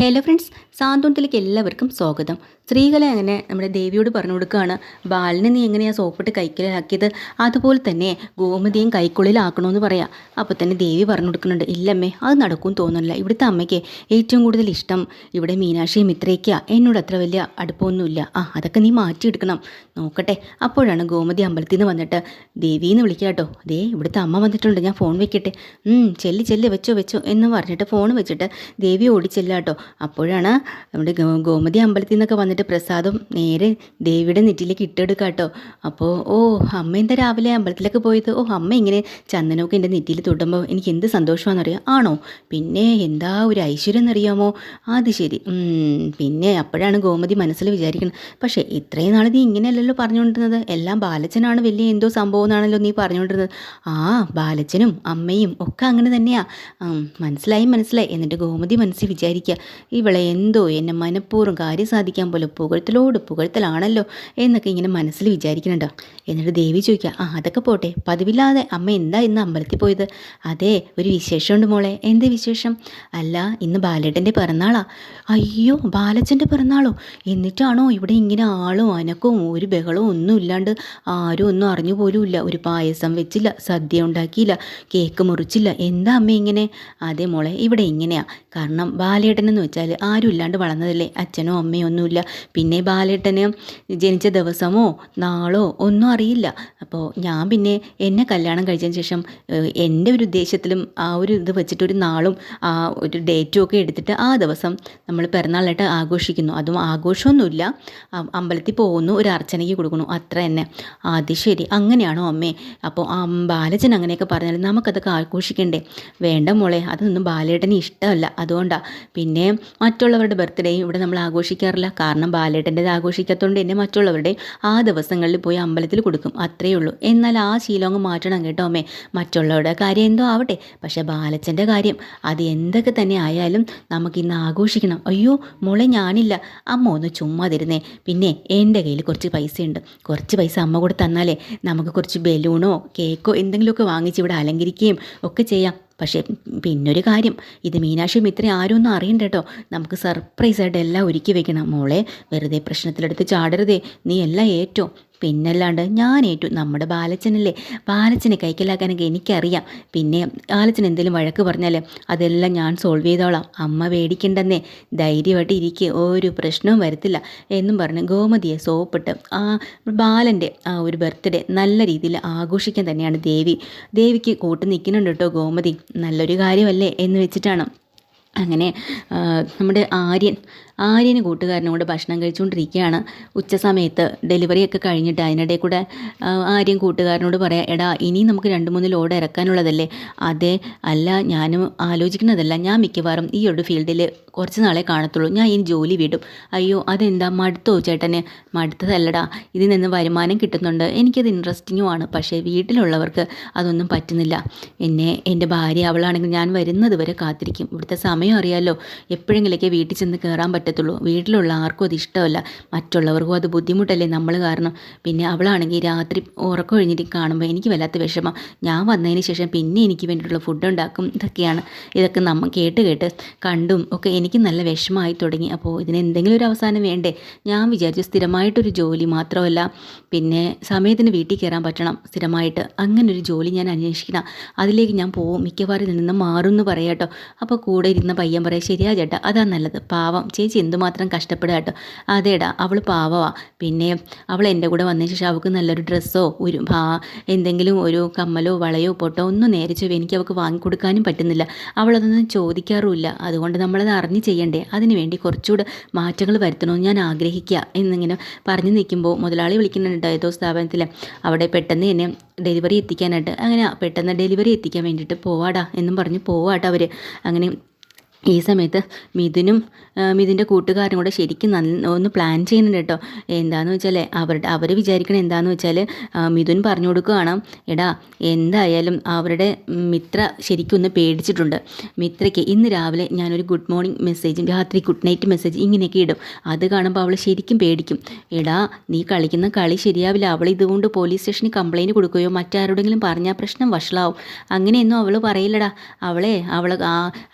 Hello friends സാന്ത്വനത്തിലേക്ക് എല്ലാവർക്കും സ്വാഗതം. സ്ത്രീകളെ അങ്ങനെ നമ്മുടെ ദേവിയോട് പറഞ്ഞു കൊടുക്കുകയാണ്. ബാലിനെ നീ എങ്ങനെയാണ് സോപ്പിട്ട് കൈക്കുള്ളിലാക്കിയത് അതുപോലെ തന്നെ ഗോമതിയും കൈക്കുള്ളിലാക്കണമെന്ന് പറയാം. അപ്പോൾ തന്നെ ദേവി പറഞ്ഞു കൊടുക്കുന്നുണ്ട് ഇല്ലമ്മേ അത് നടക്കും തോന്നുന്നില്ല. ഇവിടുത്തെ അമ്മയ്ക്ക് ഏറ്റവും കൂടുതൽ ഇഷ്ടം ഇവിടെ മീനാക്ഷിയും മിത്രയ്ക്കാ എന്നോട് അത്ര വലിയ അടുപ്പമൊന്നുമില്ല. ആ അതൊക്കെ നീ മാറ്റിയെടുക്കണം. നോക്കട്ടെ. അപ്പോഴാണ് ഗോമതി അമ്പലത്തിൽ നിന്ന് വന്നിട്ട് ദേവിയെന്ന് വിളിക്കുക കേട്ടോ. ദേ ഇവിടുത്തെ അമ്മ വന്നിട്ടുണ്ട്. ഞാൻ ഫോൺ വെക്കട്ടെ. ചെല്ലി ചെല്ല്. വെച്ചോ വെച്ചോ. എന്ന് പറഞ്ഞിട്ട് ഫോൺ വെച്ചിട്ട് ദേവി ഓടിച്ചെല്ലാം കേട്ടോ. അപ്പോഴാണ് നമ്മുടെ ഗോമതി അമ്പലത്തിൽ നിന്നൊക്കെ വന്നിട്ട് പ്രസാദം നേരെ ദേവിയുടെ നെറ്റിലേക്ക് ഇട്ടെടുക്കുക കേട്ടോ അപ്പോൾ ഓ അമ്മ എന്താ രാവിലെ അമ്പലത്തിലൊക്കെ പോയത്? ഓ അമ്മ ഇങ്ങനെ ചന്ദനമൊക്കെ എന്റെ നെറ്റിയിൽ തൊടുമ്പോൾ എനിക്ക് എന്ത് സന്തോഷമാണെന്നറിയാം? ആണോ? പിന്നെ എന്താ ഒരു ഐശ്വര്യം എന്നറിയാമോ? അത് ശരി. പിന്നെ അപ്പോഴാണ് ഗോമതി മനസ്സിൽ വിചാരിക്കുന്നത് പക്ഷേ ഇത്രയും നാൾ നീ ഇങ്ങനെയല്ലല്ലോ പറഞ്ഞുകൊണ്ടിരുന്നത്. എല്ലാം ബാലച്ചനാണ് വലിയ എന്തോ സംഭവം എന്നാണല്ലോ നീ പറഞ്ഞുകൊണ്ടിരുന്നത്. ആ ബാലച്ചനും അമ്മയും ഒക്കെ അങ്ങനെ തന്നെയാ. മനസ്സിലായി മനസ്സിലായി. എന്നിട്ട് ഗോമതി മനസ്സിൽ വിചാരിക്കുക ഇവളെ എന്തോ എന്നെ മനഃപൂർവം കാര്യം സാധിക്കാൻ പോലെ പുകഴ്ത്തലോട് പുകഴ്ത്തലാണല്ലോ എന്നൊക്കെ ഇങ്ങനെ മനസ്സിൽ വിചാരിക്കുന്നുണ്ടോ? എന്നിട്ട് ദേവി ചോദിക്കുക ആ അതൊക്കെ പോട്ടെ. പതിവില്ലാതെ അമ്മ എന്താ ഇന്ന് അമ്പലത്തിൽ പോയത്? അതെ ഒരു വിശേഷമുണ്ട് മോളെ. എന്ത് വിശേഷം? അല്ല ഇന്ന് ബാലേട്ടന്റെ പിറന്നാളാ. അയ്യോ ബാലച്ചന്റെ പിറന്നാളോ? എന്നിട്ടാണോ ഇവിടെ ഇങ്ങനെ ആളും അനക്കും ഒരു ബഹളവും ഒന്നും ഇല്ലാണ്ട് ആരും ഒന്നും അറിഞ്ഞു പോലുമില്ല ഒരു പായസം വെച്ചില്ല സദ്യ ഉണ്ടാക്കിയില്ല കേക്ക് മുറിച്ചില്ല. എന്താ അമ്മ ഇങ്ങനെ? അതെ മോളെ ഇവിടെ ഇങ്ങനെയാ. കാരണം ബാലേട്ടനെന്ന് വെച്ചാൽ ആരും ഇല്ലാണ്ട് വളർന്നതല്ലേ? അച്ഛനോ അമ്മയോ ഒന്നുമില്ല. പിന്നെ ബാലേട്ടന് ജനിച്ച ദിവസമോ നാളോ ഒന്നും അറിയില്ല. അപ്പോൾ ഞാൻ പിന്നെ എന്നെ കല്യാണം കഴിച്ചതിന് ശേഷം എന്റെ ഒരു ഉദ്ദേശത്തിലും ആ ഒരു ഇത് വെച്ചിട്ട് ഒരു നാളും ആ ഒരു ഡേറ്റും ഒക്കെ എടുത്തിട്ട് ആ ദിവസം നമ്മൾ പിറന്നാളായിട്ട് ആഘോഷിക്കുന്നു. അതും ആഘോഷമൊന്നുമില്ല. അമ്പലത്തിൽ പോകുന്നു ഒരു അർച്ചനയ്ക്ക് കൊടുക്കുന്നു. അത്ര തന്നെ. അത് ശരി. അങ്ങനെയാണോ അമ്മേ? അപ്പോൾ ബാലച്ചൻ അങ്ങനെയൊക്കെ പറഞ്ഞാൽ നമുക്കതൊക്കെ ആഘോഷിക്കണ്ടേ? വേണ്ട മോളെ. അതൊന്നും ബാലേട്ടന് ഇഷ്ടമല്ല. അതുകൊണ്ടാണ് പിന്നെ മറ്റുള്ളവരുടെ ബർത്ത്ഡേയും ഇവിടെ നമ്മൾ ആഘോഷിക്കാറില്ല. കാരണം ബാലേട്ടന്റെത് ആഘോഷിക്കാത്തതുകൊണ്ട് തന്നെ മറ്റുള്ളവരുടെ ആ ദിവസങ്ങളിൽ പോയി അമ്പലത്തിൽ കൊടുക്കും. അത്രയേ ഉള്ളൂ. എന്നാൽ ആ ശീലം മാറ്റണം കേട്ടോ അമ്മേ. മറ്റുള്ളവരുടെ കാര്യം എന്തോ ആവട്ടെ. പക്ഷേ ബാലച്ചന്റെ കാര്യം അത് എന്തൊക്കെ തന്നെ ആയാലും നമുക്ക് ഇന്ന് ആഘോഷിക്കണം. അയ്യോ മോളെ ഞാനില്ല. അമ്മ ഒന്ന് ചുമ്മാതിരുന്നേ പിന്നെ എന്റെ കയ്യിൽ കുറച്ച് പൈസയുണ്ട്. കുറച്ച് പൈസ അമ്മ കൂടെ തന്നാലേ നമുക്ക് കുറച്ച് ബലൂണോ കേക്കോ എന്തെങ്കിലുമൊക്കെ വാങ്ങിച്ച് ഇവിടെ അലങ്കരിക്കുകയും ഒക്കെ ചെയ്യാം. പക്ഷേ പിന്നൊരു കാര്യം. ഇത് മീനാക്ഷി മിത്ര ആരും ഒന്നും അറിയണ്ട കേട്ടോ. നമുക്ക് സർപ്രൈസായിട്ട് എല്ലാം ഒരുക്കി വെക്കണം. മോളെ വെറുതെ പ്രശ്നത്തിലെടുത്ത് ചാടരുതേ. നീ എല്ലാം ഏറ്റോ. പിന്നല്ലാണ്ട് ഞാൻ ഏറ്റു നമ്മുടെ ബാലച്ചനല്ലേ? ബാലച്ചനെ കൈക്കലാക്കാനൊക്കെ എനിക്കറിയാം. പിന്നെ ബാലച്ചൻ എന്തെങ്കിലും വഴക്ക് പറഞ്ഞാൽ അതെല്ലാം ഞാൻ സോൾവ് ചെയ്തോളാം. അമ്മ പേടിക്കണ്ടെന്നേ. ധൈര്യമായിട്ട് ഇരിക്കുക ഒരു പ്രശ്നവും വരത്തില്ല. എന്നും പറഞ്ഞ് ഗോമതിയെ സോപ്പിട്ട് ആ ബാലന്റെ ആ ഒരു ബർത്ത്ഡേ നല്ല രീതിയിൽ ആഘോഷിക്കാൻ തന്നെയാണ് ദേവി. ദേവിക്ക് കൂട്ട് നിൽക്കുന്നുണ്ട് കേട്ടോ ഗോമതി. നല്ലൊരു കാര്യമല്ലേ എന്ന് വെച്ചിട്ടാണ്. അങ്ങനെ നമ്മുടെ ആര്യൻ ആര്യന് കൂട്ടുകാരനും കൂടെ ഭക്ഷണം കഴിച്ചുകൊണ്ടിരിക്കുകയാണ്. ഉച്ച സമയത്ത് ഡെലിവറിയൊക്കെ കഴിഞ്ഞിട്ട് അതിനിടയിൽ കൂടെ ആര്യൻ കൂട്ടുകാരനോട് പറയാം എടാ ഇനി നമുക്ക് രണ്ട് മൂന്ന് ലോഡ് ഇറക്കാനുള്ളതല്ലേ? അതെ അല്ല ഞാനും ആലോചിക്കുന്നതല്ല. ഞാൻ മിക്കവാറും ഈ ഒരു ഫീൽഡിൽ കുറച്ച് നാളെ കാണത്തുള്ളൂ. ഞാൻ ഇനി ജോലി വിടും. അയ്യോ അതെന്താ? മടുത്തോ ചേട്ടന്? മടുത്തതല്ലടാ. ഇതിൽ നിന്ന് വരുമാനം കിട്ടുന്നുണ്ട്. എനിക്കത് ഇൻട്രസ്റ്റിങ്ങുമാണ് പക്ഷേ വീട്ടിലുള്ളവർക്ക് അതൊന്നും പറ്റുന്നില്ല. എന്നെ എന്റെ ഭാര്യ അവളാണെങ്കിൽ ഞാൻ വരുന്നത് വരെ കാത്തിരിക്കും. ഇവിടുത്തെ സമയം അറിയാമല്ലോ എപ്പോഴെങ്കിലൊക്കെ വീട്ടിൽ ചെന്ന് കയറാൻ പറ്റത്തുള്ളൂ. വീട്ടിലുള്ള ആർക്കും അത് ഇഷ്ടമല്ല. മറ്റുള്ളവർക്കും അത് ബുദ്ധിമുട്ടല്ലേ നമ്മൾ കാരണം. പിന്നെ അവളാണെങ്കിൽ രാത്രി ഉറക്കം കഴിഞ്ഞിട്ട് കാണുമ്പോൾ എനിക്ക് വല്ലാത്ത വിഷമം. ഞാൻ വന്നതിന് ശേഷം പിന്നെ എനിക്ക് വേണ്ടിയിട്ടുള്ള ഫുഡ് ഉണ്ടാക്കും ഇതൊക്കെയാണ്. ഇതൊക്കെ നമ്മൾ കേട്ട് കേട്ട് കണ്ടും ഒക്കെ എനിക്ക് നല്ല വിഷമമായി തുടങ്ങി. അപ്പോൾ ഇതിന് എന്തെങ്കിലും ഒരു അവസാനം വേണ്ടേ? ഞാൻ വിചാരിച്ചു സ്ഥിരമായിട്ടൊരു ജോലി മാത്രമല്ല. പിന്നെ സമയത്തിന് വീട്ടിൽ കയറാൻ പറ്റണം സ്ഥിരമായിട്ട്. അങ്ങനൊരു ജോലി ഞാൻ അന്വേഷിക്കണം. അതിലേക്ക് ഞാൻ പോവും. മിക്കവാറും നിന്ന് മാറും എന്ന് പറയാം കേട്ടോ. അപ്പോൾ കൂടെ ഇരുന്ന പയ്യൻ പറയാം ശരിയാ ചേട്ടാ അതാ നല്ലത്. പാവം. ചേച്ചി എന്തുമാത്രം കഷ്ടപ്പെടുക കേട്ടോ. അതേടാ അവൾ പാവമാണ് പിന്നെ അവൾ എന്റെ കൂടെ വന്നതിന് ശേഷം അവൾക്ക് നല്ലൊരു ഡ്രസ്സോ ഒരു എന്തെങ്കിലും ഒരു കമ്മലോ വളയോ പൊട്ടോ ഒന്നും നേരിച്ചോ എനിക്ക് അവൾക്ക് വാങ്ങിക്കൊടുക്കാനും പറ്റുന്നില്ല. അവളതൊന്നും ചോദിക്കാറുമില്ല. അതുകൊണ്ട് നമ്മളത് അറിഞ്ഞ് ചെയ്യണ്ടേ. അതിന് വേണ്ടി കുറച്ചുകൂടെ മാറ്റങ്ങൾ വരുത്തണമെന്ന് ഞാൻ ആഗ്രഹിക്കുക എന്നിങ്ങനെ പറഞ്ഞു നിൽക്കുമ്പോൾ മുതലാളി വിളിക്കുന്നുണ്ട് ഏതോ സ്ഥാപനത്തിൽ അവിടെ പെട്ടെന്ന് തന്നെ ഡെലിവറി എത്തിക്കാനായിട്ട്. അങ്ങനെ പെട്ടെന്ന് ഡെലിവറി എത്തിക്കാൻ വേണ്ടിയിട്ട് പോവാടാ എന്നും പറഞ്ഞ് പോവാട്ടോ അവർ അങ്ങനെ ഈ സമയത്ത് മിഥുനും മിഥുന്റെ കൂട്ടുകാരും കൂടെ ശരിക്കും നല്ല ഒന്ന് പ്ലാൻ ചെയ്യുന്നുണ്ട് കേട്ടോ. എന്താണെന്ന് വെച്ചാൽ അവരുടെ അവർ വിചാരിക്കണം എന്താണെന്ന് വെച്ചാൽ മിഥുൻ പറഞ്ഞു കൊടുക്കുകയാണ്. എടാ എന്തായാലും അവരുടെ മിത്ര ശരിക്കും ഒന്ന് പേടിച്ചിട്ടുണ്ട്. മിത്രയ്ക്ക് ഇന്ന് രാവിലെ ഞാനൊരു ഗുഡ് മോർണിംഗ് മെസ്സേജും രാത്രി ഗുഡ് നൈറ്റ് മെസ്സേജ് ഇങ്ങനെയൊക്കെ ഇടും. അത് കാണുമ്പോൾ അവൾ ശരിക്കും പേടിക്കും. എടാ നീ കളിക്കുന്ന കളി ശരിയാവില്ല. അവൾ ഇതുകൊണ്ട് പോലീസ് സ്റ്റേഷനിൽ കംപ്ലയിന്റ് കൊടുക്കുകയോ മറ്റാരോടെങ്കിലും പറഞ്ഞാൽ പ്രശ്നം വഷളാവും. അങ്ങനെയൊന്നും അവൾ പറയില്ലടാ. അവളെ അവൾ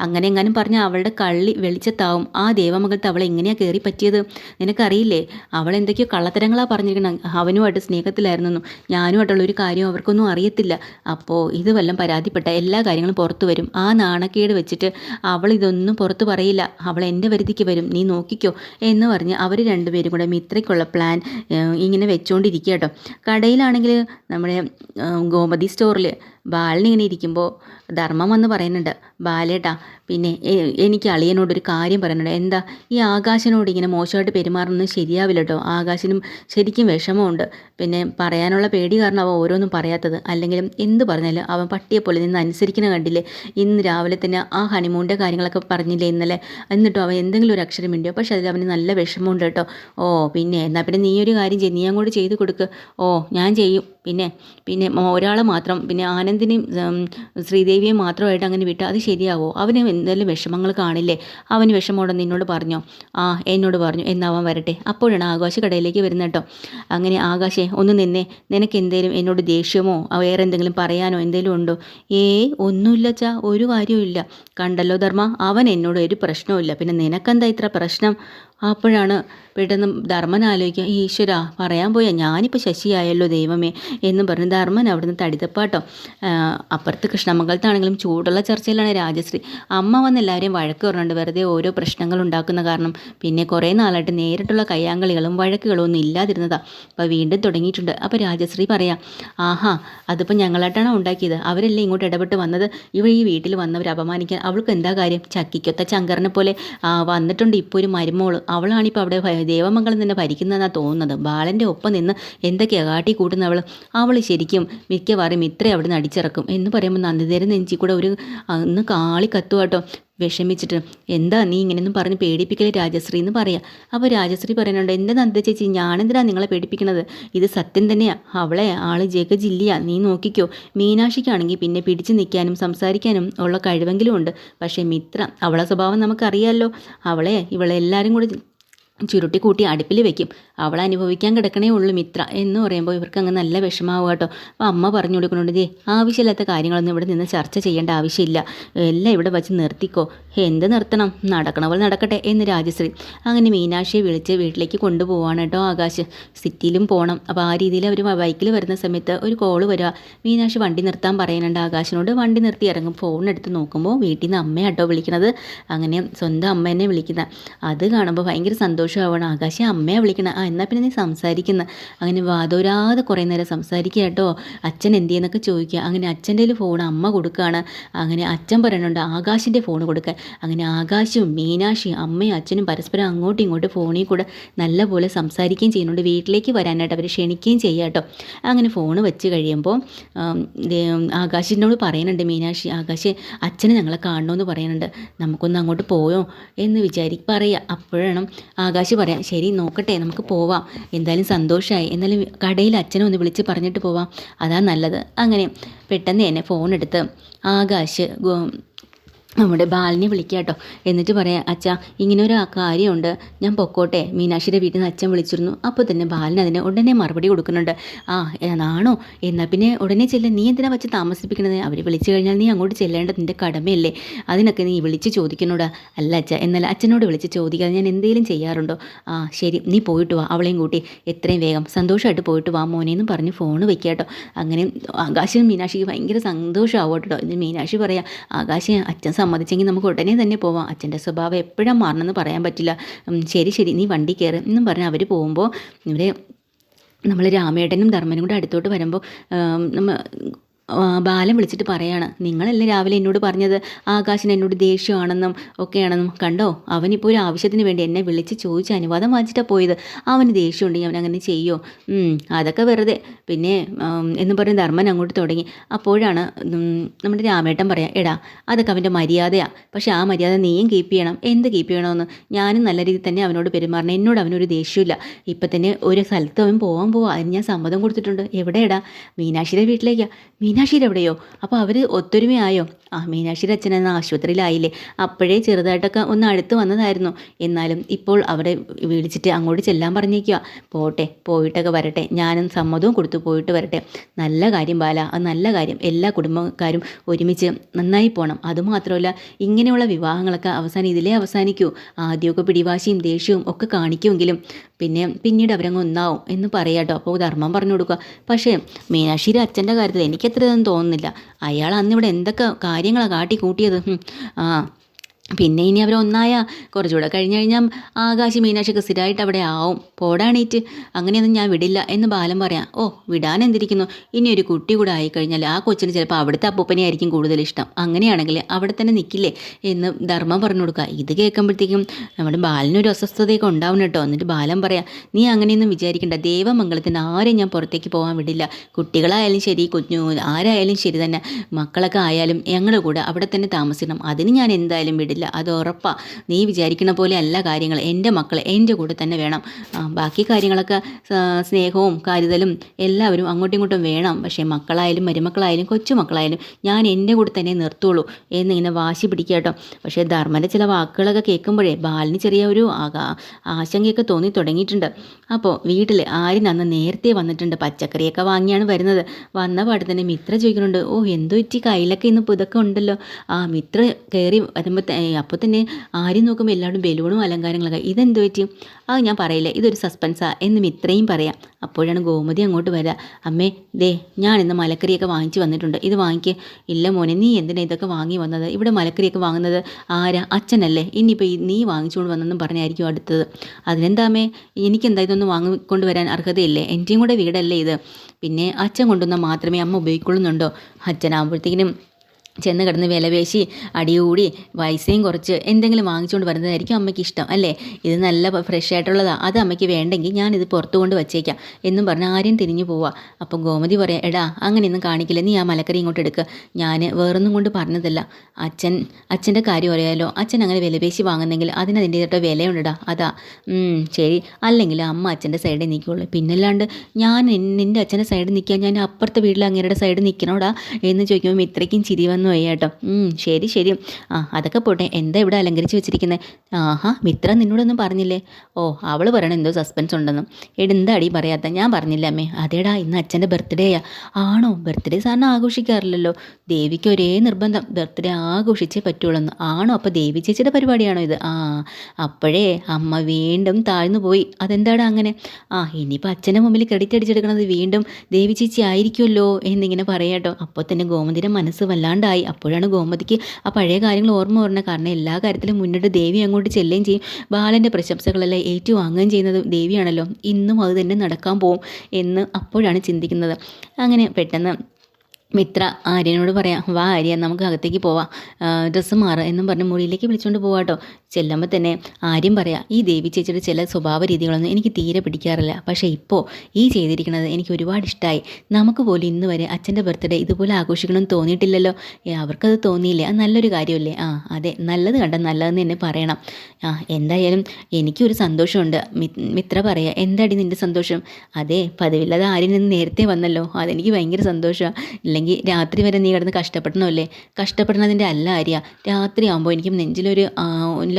അങ്ങനെ എങ്ങാനും പറഞ്ഞാൽ പിന്നെ അവളുടെ കള്ളി വെളിച്ചത്താവും. ആ ദേവമകൾക്ക് അവളെ എങ്ങനെയാണ് കയറി പറ്റിയത് നിനക്കറിയില്ലേ? അവൾ എന്തൊക്കെയോ കള്ളത്തരങ്ങളാണ് പറഞ്ഞിരിക്കണം. അവനുമായിട്ട് സ്നേഹത്തിലായിരുന്നു ഞാനുമായിട്ടുള്ള ഒരു കാര്യം അവർക്കൊന്നും അറിയത്തില്ല. അപ്പോൾ ഇത് വല്ലതും പരാതിപ്പെട്ട എല്ലാ കാര്യങ്ങളും പുറത്തു വരും. ആ നാണക്കേട് വെച്ചിട്ട് അവൾ ഇതൊന്നും പുറത്ത് പറയില്ല. അവൾ എന്റെ വരുതിക്ക് വരും. നീ നോക്കിക്കോ എന്ന് പറഞ്ഞ് അവർ രണ്ടുപേരും കൂടെ മിത്രയ്ക്കുള്ള പ്ലാൻ ഇങ്ങനെ വെച്ചുകൊണ്ടിരിക്കുക കേട്ടോ കടയിലാണെങ്കിൽ നമ്മുടെ ഗോമതി സ്റ്റോറിൽ ബാലനിങ്ങനെ ഇരിക്കുമ്പോൾ ധർമ്മം വന്ന് പറയുന്നുണ്ട് ബാലേട്ടാ പിന്നെ എനിക്ക് അളിയനോടൊരു കാര്യം പറയുന്നുണ്ട് എന്താ ഈ ആകാശനോട് ഇങ്ങനെ മോശമായിട്ട് പെരുമാറുന്നത് ശരിയാവില്ല കേട്ടോ ആകാശനും ശരിക്കും വിഷമമുണ്ട്. പിന്നെ പറയാനുള്ള പേടി കാരണം അവൻ ഓരോന്നും പറയാത്തത്. അല്ലെങ്കിലും എന്ത് പറഞ്ഞാലും അവൻ പട്ടിയെ പോലെ നിന്ന് അനുസരിക്കുന്ന കണ്ടില്ലേ? ഇന്ന് രാവിലെ തന്നെ ആ ഹണിമൂണിന്റെ കാര്യങ്ങളൊക്കെ പറഞ്ഞില്ലേ ഇന്നലെ? എന്നിട്ടോ അവൻ എന്തെങ്കിലും ഒരു അക്ഷരം മിണ്ടിയോ? പക്ഷെ അതിൽ അവന് നല്ല വിഷമമുണ്ട് കേട്ടോ ഓ പിന്നെ എന്നാൽ പിന്നെ നീ ഒരു കാര്യം ചെയ്യും. നീ അങ്ങോട്ട് ചെയ്ത് കൊടുക്ക്. ഓ ഞാൻ ചെയ്യും. പിന്നെ പിന്നെ ഒരാൾ മാത്രം പിന്നെ ആനന്ദിനെയും ശ്രീദേവിയും ശ്രീദേവിയെയും മാത്രമായിട്ട് അങ്ങനെ വിട്ടാൽ അത് ശരിയാവോ? അവന് എന്തെങ്കിലും വിഷമങ്ങൾ കാണില്ലേ? അവന് വിഷമമുണ്ടെന്ന് എന്നോട് പറഞ്ഞോ? ആ എന്നോട് പറഞ്ഞു എന്നാവാൻ വരട്ടെ. അപ്പോഴാണ് ആകാശ കടയിലേക്ക് വരുന്നത് കേട്ടോ. അങ്ങനെ ആകാശേ ഒന്ന് നിന്നെ നിനക്ക് എന്തേലും എന്നോട് ദേഷ്യമോ വേറെ എന്തെങ്കിലും പറയാനോ എന്തേലും ഉണ്ടോ? ഏ ഒന്നുമില്ല ചാ ഒരു കാര്യവും ഇല്ല കണ്ടല്ലോ ധർമ്മ അവൻ എന്നോട് ഒരു പ്രശ്നവുമില്ല. പിന്നെ നിനക്കെന്താ ഇത്ര പ്രശ്നം? അപ്പോഴാണ് പെട്ടെന്ന് ധർമ്മൻ ആലോചിക്കുക ഈശ്വര പറയാൻ പോയാൽ ഞാനിപ്പോൾ ശശിയായല്ലോ ദൈവമേ എന്ന് പറഞ്ഞ് ധർമ്മൻ അവിടുന്ന് തടിതപ്പാട്ടോ. അപ്പുറത്ത് കൃഷ്ണമംഗലത്താണെങ്കിലും ചൂടുള്ള ചർച്ചയിലാണ് രാജശ്രീ. അമ്മ വന്ന് എല്ലാവരെയും വഴക്ക് പറഞ്ഞുകൊണ്ട് വെറുതെ ഓരോ പ്രശ്നങ്ങൾ ഉണ്ടാക്കുന്ന കാരണം പിന്നെ കുറേ നാളായിട്ട് നേരിട്ടുള്ള കയ്യാങ്കളികളും വഴക്കുകളും ഒന്നും ഇല്ലാതിരുന്നതാ. അപ്പോൾ വീണ്ടും തുടങ്ങിയിട്ടുണ്ട്. അപ്പോൾ രാജശ്രീ പറയാം ആഹാ അതിപ്പോൾ ഞങ്ങളായിട്ടാണോ ഉണ്ടാക്കിയത്? അവരല്ലേ ഇങ്ങോട്ട് ഇടപെട്ട് വന്നത്? ഇവർ ഈ വീട്ടിൽ വന്നവർ അപമാനിക്കാൻ അവൾക്ക് എന്താ കാര്യം? ചക്കിക്കൊത്ത ചങ്കറിനെ പോലെ വന്നിട്ടുണ്ട് ഇപ്പോൾ ഒരു മരുമോൾ. അവളാണിപ്പോൾ അവിടെ ദേവമംഗലം തന്നെ ഭരിക്കുന്നതെന്നാണ് തോന്നുന്നത്. ബാലന്റെ ഒപ്പം നിന്ന് എന്തൊക്കെയാണ് കാട്ടി കൂട്ടുന്നവൾ അവൾ ശരിക്കും മിക്കവാറും ഇത്രയും അവിടെ നിന്ന് അടിച്ചിറക്കും. എന്ന് പറയുമ്പോൾ നന്ദിതേരെ നെഞ്ചി കൂടെ ഒരു അന്ന് കാളി കത്തുവാട്ടോ. വിഷമിച്ചിട്ട് എന്താ നീ ഇങ്ങനെയൊന്നും പറഞ്ഞ് പേടിപ്പിക്കലേ രാജശ്രീ എന്ന് പറയാം? അപ്പോൾ രാജശ്രീ പറയുന്നുണ്ട് എന്താ നന്ദ ചേച്ചി ഞാനെന്തിനാ നിങ്ങളെ പേടിപ്പിക്കണത്? ഇത് സത്യം തന്നെയാണ് അവളെ ആൾ ജഗജില്ലിയ. നീ നോക്കിക്കോ. മീനാക്ഷിക്കാണെങ്കിൽ പിന്നെ പിടിച്ചു നിൽക്കാനും സംസാരിക്കാനും ഉള്ള കഴിവെങ്കിലും ഉണ്ട്. പക്ഷേ മിത്ര അവളെ സ്വഭാവം നമുക്കറിയാമല്ലോ അവളെ ഇവളെല്ലാവരും കൂടി ചുരുട്ടിക്കൂട്ടി അടുപ്പിൽ വെക്കും. അവൾ അനുഭവിക്കാൻ കിടക്കണേ ഉള്ളൂ മിത്ര എന്ന് പറയുമ്പോൾ ഇവർക്ക് അങ്ങ് നല്ല വിഷമാവുക കേട്ടോ. അപ്പോൾ അമ്മ പറഞ്ഞു കൊടുക്കുന്നുണ്ട് ദേ ആവശ്യമില്ലാത്ത കാര്യങ്ങളൊന്നും ഇവിടെ നിന്ന് ചർച്ച ചെയ്യേണ്ട ആവശ്യമില്ല. എല്ലാം ഇവിടെ വച്ച് നിർത്തിക്കോ. എന്ത് നിർത്തണം? നടക്കണവൾ നടക്കട്ടെ എന്ന് രാജശ്രീ അങ്ങനെ മീനാക്ഷിയെ വിളിച്ച് വീട്ടിലേക്ക് കൊണ്ടുപോവാണ് കേട്ടോ ആകാശ്. സിറ്റിയിലും പോകണം അപ്പോൾ ആ രീതിയിൽ അവർ ബൈക്കിൽ വരുന്ന സമയത്ത് ഒരു കോൾ വരിക മീനാക്ഷി വണ്ടി നിർത്താൻ പറയുന്നുണ്ട് ആകാശിനോട് വണ്ടി നിർത്തി ഇറങ്ങും. ഫോൺ എടുത്ത് നോക്കുമ്പോൾ വീട്ടിൽ നിന്ന് അമ്മയാട്ടോ വിളിക്കണത്. അങ്ങനെ സ്വന്തം അമ്മ എന്നെ വിളിക്കുന്നത് അത് കാണുമ്പോൾ ഭയങ്കര സന്തോഷമാവണം ആകാശം അമ്മയെ വിളിക്കണം. ആ എന്നാൽ പിന്നെ നീ സംസാരിക്കുന്ന? അങ്ങനെ വാതോരാതെ കുറേ നേരം സംസാരിക്കുക കേട്ടോ. അച്ഛൻ എന്ത് ചെയ്യുന്നൊക്കെ ചോദിക്കുക അങ്ങനെ അച്ഛന്റെ ഫോൺ അമ്മ കൊടുക്കുകയാണ് അങ്ങനെ അച്ഛൻ പറയണുണ്ട് ആകാശിന്റെ ഫോൺ കൊടുക്കാൻ. അങ്ങനെ ആകാശും മീനാക്ഷിയും അമ്മയും അച്ഛനും പരസ്പരം അങ്ങോട്ടും ഇങ്ങോട്ടും ഫോണിൽ കൂടെ നല്ലപോലെ സംസാരിക്കുകയും ചെയ്യുന്നുണ്ട്. വീട്ടിലേക്ക് വരാനായിട്ട് അവർ ക്ഷണിക്കുകയും ചെയ്യുക കേട്ടോ. അങ്ങനെ ഫോൺ വെച്ച് കഴിയുമ്പോൾ ആകാശിനോട് പറയുന്നുണ്ട് മീനാക്ഷി ആകാശ് അച്ഛനെ ഞങ്ങളെ കാണണമെന്ന് പറയുന്നുണ്ട്. നമുക്കൊന്ന് അങ്ങോട്ട് പോയോ? എന്ന് വിചാരി പറയുക അപ്പോഴാണ് ആകാശ് പറയാം ശരി നോക്കട്ടെ നമുക്ക് പോവാം. എന്തായാലും സന്തോഷമായി എന്നാലും കടയിൽ അച്ഛനെ ഒന്ന് വിളിച്ച് പറഞ്ഞിട്ട് പോവാം. അതാ നല്ലത്. അങ്ങനെ പെട്ടെന്ന് തന്നെ ഫോൺ എടുത്ത് ആകാശ് നമ്മുടെ ബാലിനെ വിളിക്കുക കേട്ടോ എന്നിട്ട് പറയാം അച്ഛാ ഇങ്ങനെ ഒരു കാര്യമുണ്ട്. ഞാൻ പൊക്കോട്ടെ. മീനാക്ഷിയുടെ വീട്ടിൽ നിന്ന് അച്ഛൻ വിളിച്ചിരുന്നു. അപ്പോൾ തന്നെ ബാലിന് അതിനെ ഉടനെ മറുപടി കൊടുക്കുന്നുണ്ട്. ആ എന്നാണോ? എന്നാൽ പിന്നെ ഉടനെ ചെല്ല. നീ എന്തിനാ വെച്ച് താമസിപ്പിക്കണത് അവർ വിളിച്ചു കഴിഞ്ഞാൽ നീ അങ്ങോട്ട് ചെല്ലേണ്ടത് നിന്റെ കടമയല്ലേ? അതിനൊക്കെ നീ വിളിച്ച് ചോദിക്കണോടാ അല്ല അച്ഛ എന്നാൽ അച്ഛനോട് വിളിച്ച് ചോദിക്കാതെ ഞാൻ എന്തെങ്കിലും ചെയ്യാറുണ്ടോ? ആ ശരി. നീ പോയിട്ട് വാ. അവളെയും കൂട്ടി. എത്രയും വേഗം. സന്തോഷമായിട്ട് പോയിട്ട് വാ മോനെ എന്ന് പറഞ്ഞ് ഫോൺ വെക്കുക കേട്ടോ അങ്ങനെ ആകാശിനും മീനാക്ഷിക്ക് ഭയങ്കര സന്തോഷമാവും കേട്ടോ. ഇത് മീനാക്ഷി പറയാം ആകാശം അച്ഛൻ സമ്മതിച്ചെങ്കിൽ നമുക്ക് ഉടനെ തന്നെ പോവാം. അച്ഛന്റെ സ്വഭാവം എപ്പോഴും മാറണമെന്ന് പറയാൻ പറ്റില്ല. ശരി ശരി നീ വണ്ടി കയറി എന്നും പറഞ്ഞ് അവർ പോകുമ്പോൾ ഇവരെ നമ്മൾ രാമേട്ടനും ധർമ്മനും കൂടെ അടുത്തോട്ട് വരുമ്പോൾ നമ്മ ആ, ബാലൻ വിളിച്ചിട്ട് പറയാണ് നിങ്ങളല്ലേ രാവിലെ എന്നോട് പറഞ്ഞത് ആകാശിന് എന്നോട് ദേഷ്യമാണെന്നും ഒക്കെയാണെന്നും കണ്ടോ? അവനിപ്പോൾ ഒരു ആവശ്യത്തിന് വേണ്ടി എന്നെ വിളിച്ച് ചോദിച്ച് അനുവാദം വാങ്ങിച്ചിട്ടാണ് പോയത്. അവന് ദേഷ്യമുണ്ടെങ്കിൽ അവൻ അങ്ങനെ ചെയ്യോ? അതൊക്കെ വെറുതെ. പിന്നെ എന്ന് പറഞ്ഞ് ധർമ്മൻ അങ്ങോട്ട് തുടങ്ങി. അപ്പോഴാണ് നമ്മുടെ രാമേട്ടൻ പറയാം എടാ അതൊക്കെ അവന്റെ മര്യാദയാണ് പക്ഷേ ആ മര്യാദ നീയും കീപ്പ് ചെയ്യണം. എന്ത് കീപ്പ് ചെയ്യണമെന്ന് ഞാനും നല്ല രീതിയിൽ തന്നെ അവനോട് പെരുമാറണം. എന്നോട് അവനൊരു ദേഷ്യമില്ല. ഇപ്പം തന്നെ ഒരു സ്ഥലത്ത് അവൻ പോകാൻ പോവാ. അതിന് ഞാൻ സമ്മതം കൊടുത്തിട്ടുണ്ട്. എവിടെയടാ? മീനാക്ഷിയുടെ വീട്ടിലേക്കാ. മീനാക്ഷിയുടെ അപ്പോൾ അവർ ഒത്തൊരുമയായോ? ആ മീനാക്ഷി അച്ഛൻ എന്ന ആശുപത്രിയിലായില്ലേ? അപ്പോഴേ ചെറുതായിട്ടൊക്കെ ഒന്ന് അടുത്ത് വന്നതായിരുന്നു. എന്നാലും ഇപ്പോൾ അവിടെ വിളിച്ചിട്ട് അങ്ങോട്ട് ചെല്ലാൻ പറഞ്ഞേക്കുക പോട്ടെ പോയിട്ടൊക്കെ വരട്ടെ. ഞാനും സമ്മതവും കൊടുത്തു പോയിട്ട് വരട്ടെ. നല്ല കാര്യം ബാല അത് നല്ല കാര്യം. എല്ലാ കുടുംബക്കാരും ഒരുമിച്ച് നന്നായി പോകണം അതുമാത്രമല്ല ഇങ്ങനെയുള്ള വിവാഹങ്ങളൊക്കെ അവസാനം ഇതിലേ അവസാനിക്കൂ. ആദ്യമൊക്കെ പിടിവാശിയും ദേഷ്യവും ഒക്കെ കാണിക്കുമെങ്കിലും പിന്നെ പിന്നീട് അവരങ്ങ് ഒന്നാവും എന്ന് പറയാട്ടോ അപ്പോൾ ധർമ്മം പറഞ്ഞു കൊടുക്കുക പക്ഷേ മീനാക്ഷിയുടെ അച്ഛന്റെ കാര്യത്തിൽ എനിക്കത്ര ഇതൊന്നും തോന്നുന്നില്ല. അയാൾ അന്നിവിടെ എന്തൊക്കെ കാര്യങ്ങളാണ് കാട്ടി കൂട്ടിയത് ഹും. ആ പിന്നെ ഇനി അവർ ഒന്നായ കുറച്ചുകൂടെ കഴിഞ്ഞ് കഴിഞ്ഞാൽ ആകാശ് മീനാക്ഷിയൊക്കെ സ്ഥിരമായിട്ട് അവിടെ ആവും. പോടാണേറ്റ്. അങ്ങനെയൊന്നും ഞാൻ വിടില്ല എന്ന് ബാലൻ പറയാം. ഓ വിടാൻ എന്തിരിക്കുന്നു? ഇനി ഒരു കുട്ടി കൂടെ ആയിക്കഴിഞ്ഞാൽ ആ കൊച്ചിന് ചിലപ്പോൾ അവിടുത്തെ അപ്പൂപ്പനെ ആയിരിക്കും കൂടുതൽ ഇഷ്ടം. അങ്ങനെയാണെങ്കിൽ അവിടെ തന്നെ നിൽക്കില്ലേ എന്ന് ധർമ്മം പറഞ്ഞു കൊടുക്കുക ഇത് കേൾക്കുമ്പോഴത്തേക്കും നമ്മുടെ ബാലനൊരു അസ്വസ്ഥതയൊക്കെ ഉണ്ടാവണം കേട്ടോ. എന്നിട്ട് ബാലൻ പറയാം നീ അങ്ങനെയൊന്നും വിചാരിക്കേണ്ട. ദേവമംഗലത്തിന് ആരെയും ഞാൻ പുറത്തേക്ക് പോകാൻ വിടില്ല. കുട്ടികളായാലും ശരി കുഞ്ഞു ആരായാലും ശരി തന്നെ. മക്കളൊക്കെ ആയാലും ഞങ്ങളുടെ കൂടെ അവിടെ തന്നെ താമസിക്കണം. അതിന് ഞാൻ എന്തായാലും വിടില്ല. അത് ഉറപ്പാണ് നീ വിചാരിക്കുന്ന പോലെ അല്ല കാര്യങ്ങൾ. എന്റെ മക്കൾ എന്റെ കൂടെ തന്നെ വേണം. ബാക്കി കാര്യങ്ങളൊക്കെ സ്നേഹവും കരുതലും എല്ലാവരും അങ്ങോട്ടും ഇങ്ങോട്ടും വേണം. പക്ഷേ മക്കളായാലും മരുമക്കളായാലും കൊച്ചുമക്കളായാലും ഞാൻ എന്റെ കൂടെ തന്നെ നിർത്തുള്ളൂ എന്നിങ്ങനെ വാശി പിടിക്കുക കേട്ടോ. പക്ഷേ ധർമ്മന്റെ ചില വാക്കുകളൊക്കെ കേൾക്കുമ്പോഴേ ബാലിന് ചെറിയ ഒരു ആശങ്കയൊക്കെ തോന്നി തുടങ്ങിയിട്ടുണ്ട്. അപ്പോൾ വീട്ടിൽ ആര്യൻ അന്ന് നേരത്തെ വന്നിട്ടുണ്ട്. പച്ചക്കറിയൊക്കെ വാങ്ങിയാണ് വരുന്നത്. വന്ന പാടെ തന്നെ മിത്ര ചോദിക്കുന്നുണ്ട് ഓ എന്തോ ഇറ്റി കയ്യിലൊക്കെ ഇന്ന് പുതൊക്കെ ഉണ്ടല്ലോ. ആ മിത്ര കയറി വരുമ്പോൾ അപ്പോൾ തന്നെ ആരും നോക്കുമ്പോൾ എല്ലാവരും ബലൂണും അലങ്കാരങ്ങളൊക്കെ ഇതെന്ത് പറ്റി? അത് ഞാൻ പറയില്ല. ഇതൊരു സസ്പെൻസാ എന്നും ഇത്രയും പറയാം. അപ്പോഴാണ് ഗോമതി അങ്ങോട്ട് വരിക അമ്മേ ദേ ഞാൻ ഇന്ന് മലക്കറിയൊക്കെ വാങ്ങിച്ച് വന്നിട്ടുണ്ട്. ഇത് വാങ്ങിക്ക്. ഇല്ല മോനെ നീ എന്തിനാ ഇതൊക്കെ വാങ്ങി വന്നത്? ഇവിടെ മലക്കറിയൊക്കെ വാങ്ങുന്നത് ആരാ? അച്ഛനല്ലേ. ഇനിയിപ്പോൾ നീ വാങ്ങിച്ചുകൊണ്ട് വന്നെന്നും പറഞ്ഞായിരിക്കും അടുത്തത്. അതിനെന്താമേ എനിക്കെന്താ ഇതൊന്നും വാങ്ങിക്കൊണ്ട് വരാൻ അർഹതയില്ലേ? എന്റെയും കൂടെ വീടല്ലേ ഇത്. പിന്നെ അച്ഛൻ കൊണ്ടുവന്നാൽ മാത്രമേ അമ്മ ഉപയോഗിക്കുള്ളുന്നുണ്ടോ? അച്ഛനാകുമ്പോഴത്തേക്കിനും ചെന്ന് കിടന്ന് വിലപേശി അടിയൂടി പൈസയും കുറച്ച് എന്തെങ്കിലും വാങ്ങിച്ചുകൊണ്ട് വരുന്നതായിരിക്കും അമ്മയ്ക്ക് ഇഷ്ടം അല്ലേ? ഇത് നല്ല ഫ്രഷ് ആയിട്ടുള്ളതാണ് അത് അമ്മയ്ക്ക് വേണ്ടെങ്കിൽ ഞാനിത് പുറത്തു കൊണ്ട് വച്ചേക്കാം എന്നും പറഞ്ഞ് ആരും തിരിഞ്ഞു പോവാ. അപ്പം ഗോമതി പറയാം എടാ അങ്ങനെയൊന്നും കാണിക്കില്ല. നീ ആ മലക്കറി ഇങ്ങോട്ട് എടുക്കുക ഞാൻ വേറൊന്നും കൊണ്ട് പറഞ്ഞതല്ല. അച്ഛൻ അച്ഛന്റെ കാര്യം അറിയാലോ. അച്ഛൻ അങ്ങനെ വിലപേശി വാങ്ങുന്നെങ്കിൽ അതിന് അതിന്റെതായിട്ട് വിലയുണ്ടടാ. അതാ. ശരി. അല്ലെങ്കിൽ അമ്മ അച്ഛന്റെ സൈഡിൽ നിൽക്കുള്ളൂ. പിന്നല്ലാണ്ട് ഞാൻ നിൻ- നിന്റെ അച്ഛന്റെ സൈഡിൽ നിൽക്കുക ഞാൻ അപ്പുറത്തെ വീട്ടിൽ അങ്ങേരുടെ സൈഡിൽ നിൽക്കണോടാ? എന്ന് ചോദിക്കുമ്പോൾ ഇത്രയ്ക്കും ചിരി വന്നു. വയ്യ കേട്ടോ ശരി ശരി. ആ അതൊക്കെ പോട്ടെ. എന്താ ഇവിടെ അലങ്കരിച്ച് വെച്ചിരിക്കുന്നത് ആഹാ മിത്ര നിന്നോടൊന്നും പറഞ്ഞില്ലേ? ഓ അവൾ പറയണം എന്തോ സസ്പെൻസ് ഉണ്ടെന്നും. എന്താടി പറയാത്ത? ഞാൻ പറഞ്ഞില്ല അമ്മേ? അതേടാ ഇന്ന് അച്ഛന്റെ ബർത്ത്ഡേയാ ആണോ? ബർത്ത്ഡേ സാറിന് ആഘോഷിക്കാറില്ലല്ലോ. ദേവിക്ക് ഒരേ നിർബന്ധം. ബർത്ത്ഡേ ആഘോഷിച്ചേ പറ്റുള്ളൂ ആണോ? അപ്പോൾ ദേവി ചേച്ചിയുടെ പരിപാടിയാണോ ഇത്? ആ അപ്പോഴേ അമ്മ വീണ്ടും താഴ്ന്നു പോയി. അതെന്താടാ അങ്ങനെ? ആ ഇനിയിപ്പോൾ അച്ഛന്റെ മുമ്പിൽ ക്രെഡിറ്റ് അടിച്ചെടുക്കണത് വീണ്ടും ദേവി ചേച്ചി ആയിരിക്കുമല്ലോ എന്നിങ്ങനെ പറയാട്ടോ അപ്പോൾ തന്നെ ഗോമതിയുടെ മനസ്സ് വല്ലാണ്ടായി. അപ്പോഴാണ് ഗോമതിക്ക് ആ പഴയ കാര്യങ്ങൾ ഓർമ്മ വരണത് കാരണം എല്ലാ കാര്യത്തിലും മുന്നിട്ട് ദേവി അങ്ങോട്ട് ചെല്ലുകയും ചെയ്യും. ബാലന്റെ പ്രശംസകളെല്ലാം ഏറ്റുവാങ്ങുകയും ചെയ്യുന്നത് ദേവിയാണല്ലോ. ഇന്നും അത് തന്നെ നടക്കാൻ പോകും എന്ന് അപ്പോഴാണ് ചിന്തിക്കുന്നത്. അങ്ങനെ പെട്ടെന്ന് മിത്ര ആര്യനോട് പറയാം വാ ആര്യ നമുക്ക് അകത്തേക്ക് പോവാം. ഡ്രസ്സ് മാറുക എന്നും പറഞ്ഞ് മുറിയിലേക്ക് വിളിച്ചുകൊണ്ട് പോവാട്ടോ ചെല്ലുമ്പോൾ തന്നെ ആര്യം പറയാം ഈ ദേവി ചേച്ചിയുടെ ചില സ്വഭാവ രീതികളൊന്നും എനിക്ക് തീരെ പിടിക്കാറില്ല. പക്ഷേ ഇപ്പോൾ ഈ ചെയ്തിരിക്കുന്നത് എനിക്ക് ഒരുപാട് ഇഷ്ടമായി നമുക്ക് പോലും ഇന്ന് വരെ അച്ഛന്റെ ബർത്ത്ഡേ ഇതുപോലെ ആഘോഷിക്കണമെന്ന് തോന്നിയിട്ടില്ലല്ലോ. അവർക്കത് തോന്നിയില്ലേ? അത് നല്ലൊരു കാര്യമല്ലേ? ആ അതെ നല്ലത് കണ്ട നല്ലതെന്ന് തന്നെ പറയണം. ആ എന്തായാലും എനിക്കൊരു സന്തോഷമുണ്ട്. മിത്ര പറയാ എന്താടി നിന്റെ സന്തോഷം? അതെ പതിവില്ലാതെ ആരിൽ നിന്ന് നേരത്തെ വന്നല്ലോ. അതെനിക്ക് ഭയങ്കര സന്തോഷമാണ് ഇല്ലെങ്കിൽ രാത്രി വരെ നീ കിടന്ന് കഷ്ടപ്പെടണമല്ലേ? കഷ്ടപ്പെടുന്നതിന്റെ അല്ല ആര്യ. രാത്രി ആകുമ്പോൾ എനിക്ക് നെഞ്ചിലൊരു ആ,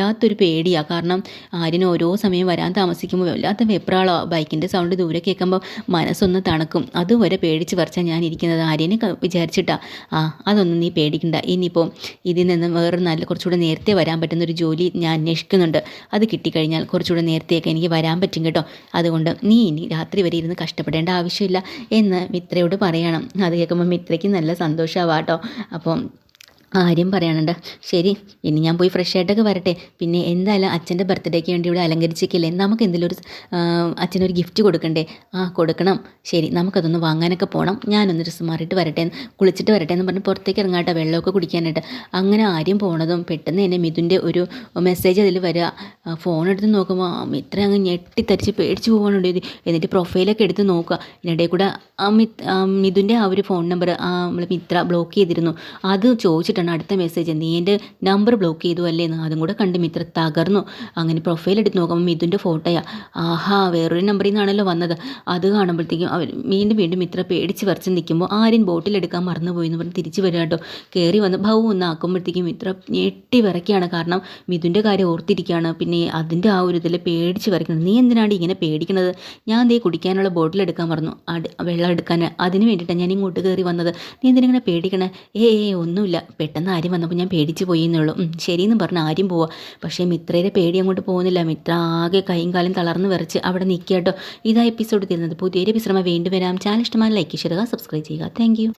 വല്ലാത്തൊരു പേടിയാണ് കാരണം ആര്യന് ഓരോ സമയം വരാൻ താമസിക്കുമ്പോൾ വല്ലാത്ത വെപ്രാളോ ബൈക്കിന്റെ സൗണ്ട് ദൂരെ കേൾക്കുമ്പോൾ മനസ്സൊന്ന് തണുക്കും. അതുവരെ പേടിച്ച് പറിച്ചാൽ ഞാൻ ഇരിക്കുന്നത്. ആര്യനെ വിചാരിച്ചിട്ടാ. ആ അതൊന്നും നീ പേടിക്കണ്ട. ഇനിയിപ്പോൾ ഇതിൽ നിന്ന് വേറെ നല്ല കുറച്ചുകൂടെ നേരത്തെ വരാൻ പറ്റുന്ന ഒരു ജോലി ഞാൻ അന്വേഷിക്കുന്നുണ്ട്. അത് കിട്ടിക്കഴിഞ്ഞാൽ കുറച്ചുകൂടെ നേരത്തെയൊക്കെ എനിക്ക് വരാൻ പറ്റും കേട്ടോ. അതുകൊണ്ട് നീ ഇനി രാത്രി വരെ ഇരുന്ന് കഷ്ടപ്പെടേണ്ട ആവശ്യമില്ല എന്ന് മിത്രയോട് പറയണം. അത് കേൾക്കുമ്പോൾ മിത്രയ്ക്ക് നല്ല സന്തോഷമാവാട്ടോ അപ്പം ആര്യം പറയാനുണ്ട്. ശരി ഇനി ഞാൻ പോയി ഫ്രഷ് ആയിട്ടൊക്കെ വരട്ടെ. പിന്നെ എന്തായാലും അച്ഛന്റെ ബർത്ത്ഡേക്ക് വേണ്ടി ഇവിടെ അലങ്കരിച്ചേക്കില്ലേ നമുക്ക് എന്തെങ്കിലും ഒരു അച്ഛനൊരു ഗിഫ്റ്റ് കൊടുക്കണ്ടേ? ആ കൊടുക്കണം. ശരി നമുക്കതൊന്ന് വാങ്ങാനൊക്കെ പോകണം ഞാനൊന്ന് ഡ്രസ്സ് മാറിയിട്ട് വരട്ടെ കുളിച്ചിട്ട് വരട്ടെ എന്ന് പറഞ്ഞ് പുറത്തേക്ക് ഇറങ്ങാട്ടെ വെള്ളമൊക്കെ കുടിക്കാനായിട്ട്. അങ്ങനെ ആരും പോണതും പെട്ടെന്ന് തന്നെ മിഥുന്റെ ഒരു മെസ്സേജ് അതിൽ വരിക ഫോൺ എടുത്ത് നോക്കുമ്പോൾ മിത്ര അങ്ങ് ഞെട്ടിത്തരിച്ച് പേടിച്ച് പോകാനുണ്ട് എന്നിട്ട് പ്രൊഫൈലൊക്കെ എടുത്ത് നോക്കുക. ഇതിനിടയിൽ കൂടെ മിഥുന്റെ ആ ഒരു ഫോൺ നമ്പർ ആ നമ്മൾ മിത്ര ബ്ലോക്ക് ചെയ്തിരുന്നു. അത് ചോദിച്ചിട്ട് എന്നിട്ടാണ് അടുത്ത മെസ്സേജ് നീ എന്റെ നമ്പർ ബ്ലോക്ക് ചെയ്തു അല്ലേ എന്ന് അതും കൂടെ കണ്ട് മിത്ര തകർന്നു. അങ്ങനെ പ്രൊഫൈൽ എടുത്ത് നോക്കുമ്പോൾ മിഥുന്റെ ഫോട്ടോയാ ആഹാ വേറൊരു നമ്പറിൽ നിന്നാണല്ലോ വന്നത്. അത് കാണുമ്പോഴത്തേക്കും അവർ വീണ്ടും വീണ്ടും മിത്ര പേടിച്ച് വരച്ച് നിൽക്കുമ്പോൾ ആരും ബോട്ടിലെടുക്കാൻ മറന്നുപോയി എന്ന് പറഞ്ഞ് തിരിച്ച് വരിക കേട്ടോ. കയറി വന്ന് ഭൗ ഒന്ന് ആക്കുമ്പോഴത്തേക്കും മിത്ര ഞെട്ടി വിറയ്ക്കുകയാണ്. കാരണം മിഥുന്റെ കാര്യം ഓർത്തിരിക്കുകയാണ്. പിന്നെ അതിന്റെ ആ ഒരു ഇതിൽ പേടിച്ച് വരയ്ക്കുന്നത് നീ എന്തിനാണ് ഇങ്ങനെ പേടിക്കുന്നത് ഞാൻ ദേ കുടിക്കാനുള്ള ബോട്ടിൽ എടുക്കാൻ പറഞ്ഞു വെള്ളം എടുക്കാൻ. അതിന് വേണ്ടിയിട്ടാണ് ഞാൻ ഇങ്ങോട്ട് കയറി വന്നത്. നീ എന്തിനിങ്ങനെ പേടിക്കണേ? ഏ ഏ ഒന്നുമില്ല. പെട്ടെന്ന് ആരും വന്നപ്പോൾ ഞാൻ പേടിച്ച് പോയി എന്നുള്ളൂ ശരിയെന്ന് പറഞ്ഞ് ആര്യം പോവാ. പക്ഷേ മിത്രയുടെ പേടി അങ്ങോട്ട് പോകുന്നില്ല. മിത്ര ആകെ കൈയും കാലും തളർന്ന് വിറച്ച് അവിടെ നിൽക്കുക കേട്ടോ ഇതാ എപ്പിസോഡ് തീർന്നത് പുതിയൊരു വിശ്രമം വീണ്ടും വരാം. ചാനൽ ഇഷ്ടമായ ലൈക്ക് ചെയ്യുക സബ്സ്ക്രൈബ് ചെയ്യുക. താങ്ക്